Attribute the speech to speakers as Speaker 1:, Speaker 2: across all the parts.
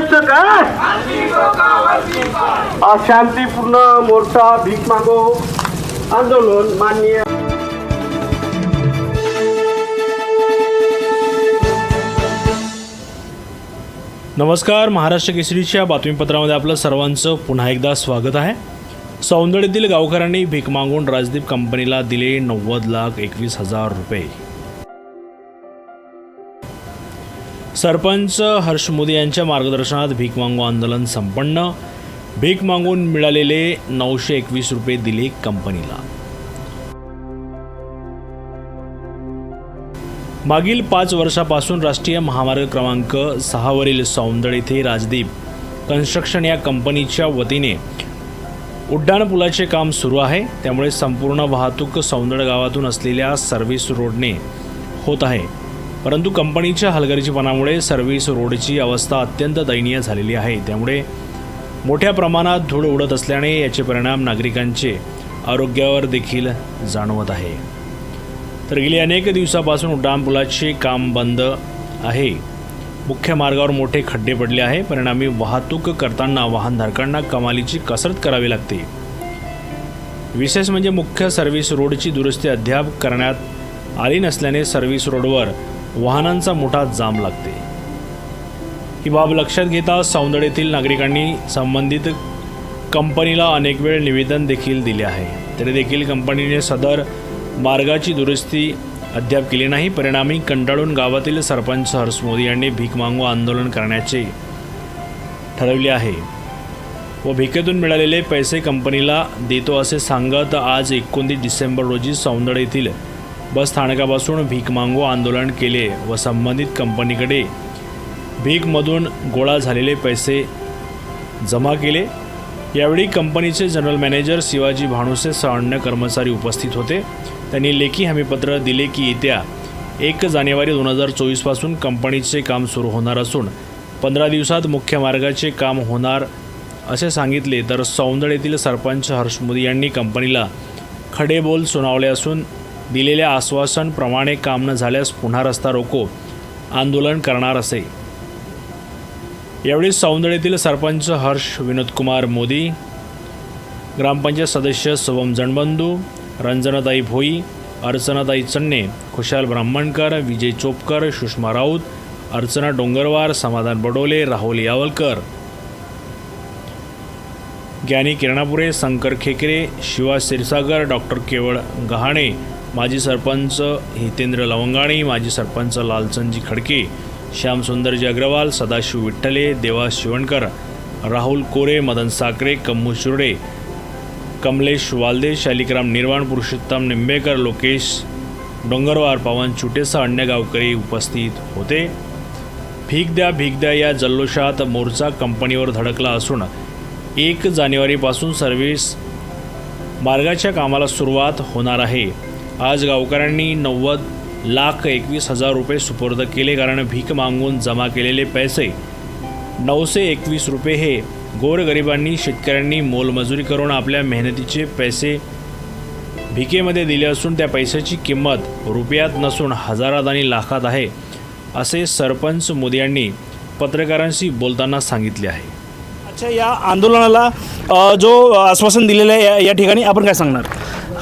Speaker 1: करायचं काय अशांतीपूर्ण मोर्चा भीक मागो आंदोलन माननीय
Speaker 2: नमस्कार महाराष्ट्र केसरीच्या बातमीपत्रामध्ये आपलं सर्वांचं पुन्हा एकदा स्वागत आहे. सौंदर्यातील गावकऱ्यांनी भीक मागून राजदीप कंपनीला दिले नव्वद लाख एकवीस हजार रुपये. सरपंच हर्ष मोदी यांच्या मार्गदर्शनात भीक मागू आंदोलन संपन्न. भीक मागून मिळालेले नऊशे एकवीस रुपये दिले कंपनीला. मागील पाच वर्षापासून राष्ट्रीय महामार्ग क्रमांक सहावरील सौंदड येथे राजदीप कन्स्ट्रक्शन या कंपनीच्या वतीने उड्डाणपुलाचे काम सुरू आहे. त्यामुळे संपूर्ण वाहतूक सौंदड गावातून असलेल्या सर्व्हिस रोडने होत आहे. परंतु कंपनीच्या हलगर्जीपणामुळे सर्व्हिस रोडची अवस्था अत्यंत दयनीय झालेली आहे. त्यामुळे मोठ्या प्रमाणात धूळ उडत असल्याने याचे परिणाम नागरिकांचे आरोग्यावर देखील जाणवत आहे. तर गेली अनेक दिवसापासून उड्डाणपुलाचे काम बंद आहे. मुख्य मार्गावर मोठे खड्डे पडले आहे. परिणामी वाहतूक करताना वाहनधारकांना कमालीची कसरत करावी लागते. विशेष म्हणजे मुख्य सर्व्हिस रोडची दुरुस्ती अद्याप करण्यात आली नसल्याने सर्व्हिस रोडवर वाहनांचा मोठा जाम लागते. ही बाब लक्षात घेता सौंदड येथील नागरिकांनी संबंधित कंपनीला अनेक वेळ निवेदन देखील दिले आहे. तरी देखील कंपनीने सदर मार्गाची दुरुस्ती अद्याप केली नाही. परिणामी कंटाळून गावातील सरपंच हर्ष मोदी यांनी भीक मागू आंदोलन करण्याचे ठरवले आहे व भिकेतून मिळालेले पैसे कंपनीला देतो असे सांगत आज एकोणतीस डिसेंबर रोजी सौंदड येथील बस स्थानकापासून भीक मागू आंदोलन केले व संबंधित कंपनीकडे भीकमधून गोळा झालेले पैसे जमा केले. यावेळी कंपनीचे जनरल मॅनेजर शिवाजी भानुसे सह अन्य कर्मचारी उपस्थित होते. त्यांनी लेखी हमीपत्र दिले की येत्या एक जानेवारी दोन हजार चोवीसपासून कंपनीचे काम सुरू होणार असून पंधरा दिवसात मुख्य मार्गाचे काम होणार असे सांगितले. तर सौंदड येथील सरपंच हर्ष मोदी यांनी कंपनीला खडेबोल सुनावले असून दिलेल्या आश्वासनप्रमाणे काम न झाल्यास पुन्हा रस्ता रोको आंदोलन करणार असे. यावेळी सौंदळीतील सरपंच हर्ष विनोदकुमार मोदी ग्रामपंचायत सदस्य शुभम जणबंधू रंजनाताई भोई अर्चनाताई चन्ने खुशाल ब्राह्मणकर विजय चोपकर सुषमा राऊत अर्चना डोंगरवार समाधान बडोले राहुल यावलकर. ज्ञानी किरणापुरे शंकर खेकरे शिवा क्षीरसागर डॉक्टर केवळ गहाणे माजी सरपंच हितेंद्र लवंगाणी माजी सरपंच लालचंदजी खडके श्यामसुंदरजी अग्रवाल सदाशिव विठ्ठले देवा शिवणकर राहुल कोरे मदन साकरे कम्मू शिर्डे कमलेश वालदे शालिकराम निर्वाण पुरुषोत्तम निंबेकर लोकेश डोंगरवार पवन चुटेसा अन्य गावकरी उपस्थित होते. भीक द्या भीक द्या या जल्लोषात मोर्चा कंपनीवर धडकला असून एक जानेवारीपासून सर्व्हिस मार्गाच्या कामाला सुरुवात होणार आहे. आज गावकऱ्यांनी नव्वद लाख एकवीस हजार रुपये सुपूर्द केले कारण भीक मागून जमा केलेले पैसे. नऊशे एकवीस रुपये हे गोरगरिबांनी शेतकऱ्यांनी मोलमजुरी करून आपल्या मेहनतीचे पैसे भिकेमध्ये दिले असून त्या पैशाची किंमत रुपयात नसून हजारात आणि लाखात आहे असे सरपंच मोदी यांनी पत्रकारांशी बोलताना सांगितले आहे.
Speaker 3: अच्छा या आंदोलनाला जो आश्वासन दिलेलं आहे या- या ठिकाणी आपण काय सांगणार?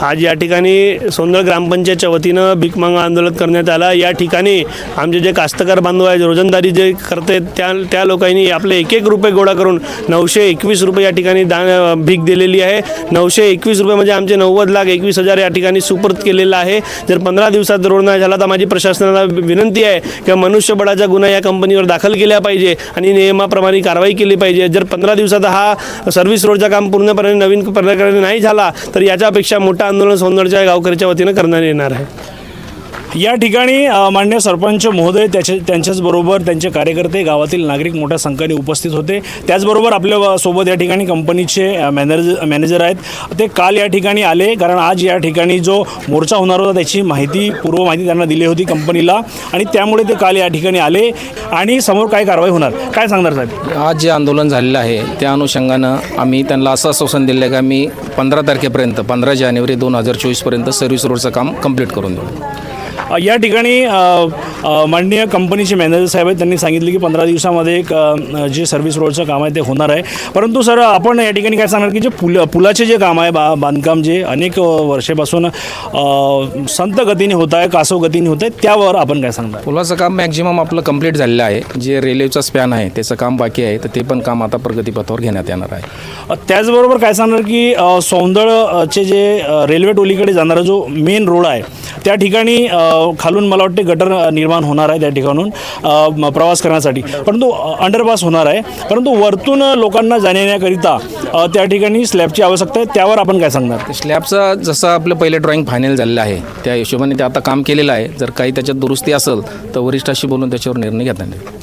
Speaker 4: आज या ठिकाणी सोनदळ ग्रामपंचायतच्या वतीनं भीक माग आंदोलन करण्यात आला. या ठिकाणी आमचे जे कास्तकार बांधव आहेत रोजंदारी जे करते त्या त्या लोकांनी आपले एक एक रुपये गोळा करून नऊशे एकवीस रुपये या ठिकाणी दा भीक दिलेली आहे. नऊशे एकवीस रुपये म्हणजे आमचे नव्वद लाख एकवीस हजार या ठिकाणी सुपूर्द केलेलं आहे. जर पंधरा दिवसात रोड नाही झाला तर माझी प्रशासनाला विनंती आहे की मनुष्यबळाचा गुन्हा या कंपनीवर दाखल केला पाहिजे आणि नियमाप्रमाणे कारवाई केली पाहिजे. जर पंधरा दिवसात हा सर्व्हिस रोडचा काम पूर्णपणे नवीन प्रकारे नाही झाला तर याच्यापेक्षा मोठा आंदोलन सौंदर्याच्या गावकऱ्याच्या वतीनं करण्यात येणार आहे.
Speaker 3: या ठिकाणी मान्य सरपंच महोदय त्याचे त्यांच्याचबरोबर त्यांचे कार्यकर्ते गावातील नागरिक मोठ्या संख्येने उपस्थित होते. त्याचबरोबर आपल्यासोबत या ठिकाणी कंपनीचे मॅनेजर मॅनेजर आहेत. ते काल या ठिकाणी आले कारण आज या ठिकाणी जो मोर्चा होणार होता त्याची माहिती पूर्व माहिती त्यांना दिली होती कंपनीला. आणि त्यामुळे ते काल या ठिकाणी आले आणि समोर काय कारवाई होणार? काय सांगणार साहेब?
Speaker 5: आज जे आंदोलन झालेलं आहे त्या अनुषंगानं आम्ही त्यांना असं आश्वासन दिलं आहे की आम्ही पंधरा तारखेपर्यंत पंधरा जानेवारी दोन हजार चोवीसपर्यंत सर्व्हिस रोडचं काम कंप्लीट करून देऊ.
Speaker 3: या ठिकाणी माननीय कंपनीचे मॅनेजर साहेब आहेत त्यांनी सांगितले की पंधरा दिवसामध्ये एक जे सर्व्हिस रोडचं काम आहे ते होणार आहे. परंतु सर आपण या ठिकाणी काय सांगणार की जे पुल पुलाचे जे काम आहे बा बांधकाम जे अनेक वर्षापासून संत गतीने होत आहे कासव गतीने होत आहे त्यावर आपण काय सांगणार?
Speaker 5: पुलाचं काम मॅक्झिमम आपलं कंप्लीट झालेलं आहे. जे रेल्वेचा स्पॅन आहे त्याचं काम बाकी आहे तर ते पण काम आता प्रगतीपथावर घेण्यात येणार आहे.
Speaker 3: त्याचबरोबर काय सांगणार की सौंदळचे जे रेल्वे टोलीकडे जाणारा जो मेन रोड आहे त्या ठिकाणी खालून मला वाटते गटर निर्माण होणार आहे त्या ठिकाणून प्रवास करण्यासाठी. परंतु अंडरपास होणार आहे. परंतु वरतून लोकांना जाण्याकरिता त्या ठिकाणी स्लॅबची आवश्यकता आहे. त्यावर आपण काय सांगणार?
Speaker 5: स्लॅबचं जसं आपलं पहिले ड्रॉइंग फायनल झालेलं आहे त्या हिशोबाने ते आता काम केलेलं आहे. जर काही त्याच्यात दुरुस्ती असेल तर वरिष्ठाशी बोलून त्याच्यावर निर्णय घेता येईल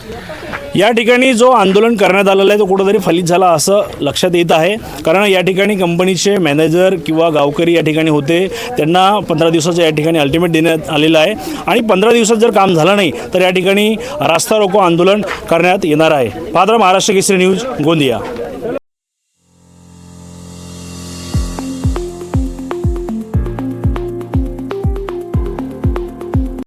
Speaker 3: या ठिकाणी जो आंदोलन करण्यात आलेलं आहे तो कुठंतरी फलित झाला असं लक्षात येत आहे. कारण या ठिकाणी कंपनीचे मॅनेजर किंवा गावकरी या ठिकाणी होते. त्यांना पंधरा दिवसाचं या ठिकाणी अल्टिमेट देण्यात आलेलं आहे. आणि पंधरा दिवसात जर काम झालं नाही तर या ठिकाणी रास्ता रोको आंदोलन करण्यात येणार आहे. पात्र महाराष्ट्र केसरी न्यूज गोंदिया.